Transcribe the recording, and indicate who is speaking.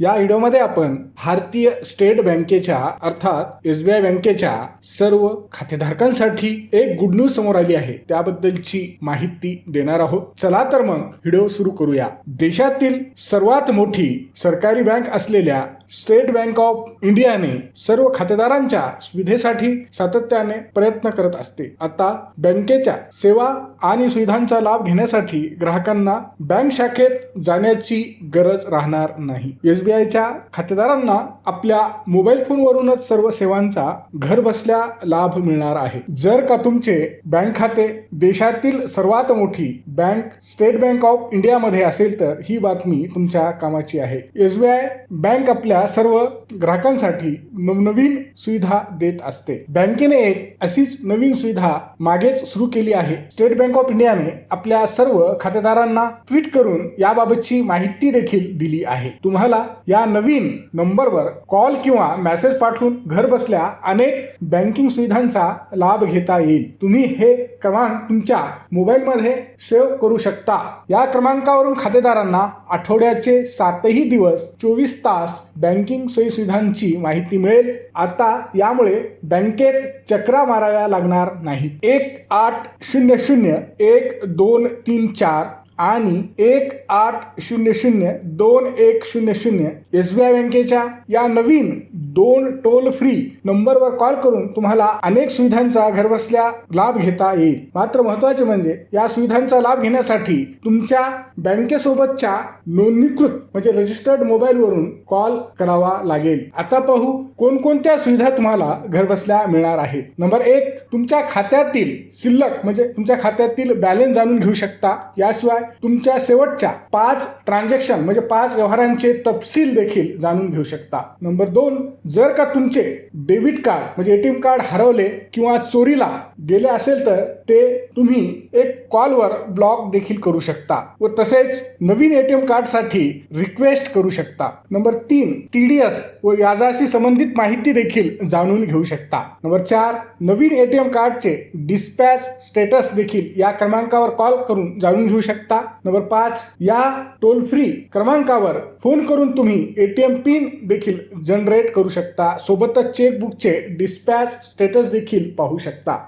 Speaker 1: या व्हिडिओमध्ये आपण भारतीय स्टेट बँकेच्या अर्थात एसबीआय बँकेच्या सर्व खातेधारकांसाठी एक गुड न्यूज समोर आली आहे. त्याबद्दलची माहिती देणार आहोत. चला तर मग व्हिडिओ सुरू करूया. देशातील सर्वात मोठी सरकारी बँक असलेल्या स्टेट बँक ऑफ इंडियाने सर्व खातेदारांच्या सुविधेसाठी सातत्याने प्रयत्न करत असते. आता बँकेच्या सेवा आणि सुविधांचा लाभ घेण्यासाठी ग्राहकांना बँक शाखेत जाण्याची गरज राहणार नाही. एसबीआयच्या खातेदारांना आपल्या मोबाईल फोनवरूनच सर्व सेवांचा घर बसल्या लाभ मिळणार आहे. जर का तुमचे बँक खाते देशातील सर्वात मोठी बँक स्टेट बँक ऑफ इंडियामध्ये असेल तर ही बातमी तुमच्या कामाची आहे. एसबीआय बँक आपल्या सर्व ग्राहकांसाठी नवनवीन सुविधा देत असते. बँकेने एक अशीच नवीन सुविधा मागेच सुरू केली आहे. स्टेट बँक ऑफ इंडियाने आपल्या सर्व खातेदारांना ट्विट करून याबाबतची माहिती देखील दिली आहे. तुम्हाला या नवीन नंबरवर कॉल किंवा मेसेज पाठवून घर बसल्या अनेक बँकिंग सुविधांचा लाभ घेता येईल. तुम्ही हे क्रमांक तुमच्या मोबाईलमध्ये सेव्ह करू शकता. या क्रमांकावरून खातेदारांना आठवड्याचे सातही दिवस चोवीस तास बँकिंग सोयी सुविधांची माहिती मिळेल. आता यामुळे बँकेत चक्रा माराव्या लागणार नाही एक आठ शून्य शून्य एक दोन तीन चार आणि एक आठ शून्य शून्य दोन एक शून्य शून्य एस बी आय बँकेच्या या नवीन दोन टोल फ्री नंबरवर कॉल करून तुम्हाला अनेक सुविधांचा घरबसल्या लाभ घेता येईल. मात्र महत्त्वाचे म्हणजे या सुविधांचा लाभ घेण्यासाठी तुमच्या बँकेसोबतच्या नोंदणीकृत म्हणजे रजिस्टर्ड मोबाईलवरून कॉल करावा लागेल. आता पाहू कोणकोणत्या सुविधा तुम्हाला घरबसल्या मिळणार आहेत. नंबर एक तुमच्या खात्यातील शिल्लक म्हणजे तुमच्या खात्यातील बॅलन्स जाणून घेऊ शकता. याशिवाय तुमच्या शेवटच्या पाच ट्रान्झॅक्शन म्हणजे पाच व्यवहारांचे तपशील देखील जाणून घेऊ शकता. नंबर दोन जर का तुमचे डेबिट कार्ड म्हणजे एटीएम कार्ड हरवले किंवा चोरीला गेले असेल तर ते तुम्ही एक कॉलवर ब्लॉक देखील करू शकता व तसेच नवीन एटीएम कार्डसाठी रिक्वेस्ट करू शकता. नंबर तीन टी डी एस व व्याजाशी संबंधित माहिती देखील जाणून घेऊ शकता. नंबर चार नवीन एटीएम कार्डचे डिस्पॅच स्टेटस देखील या क्रमांकावर कॉल करून जाणून घेऊ शकता. शकता नंबर पाच या टोल फ्री क्रमांकावर फोन करून तुम्ही एटीएम पिन देखील जनरेट करू शकता. सोबतच चेकबुकचे डिस्पॅच स्टेटस देखील पाहू शकता.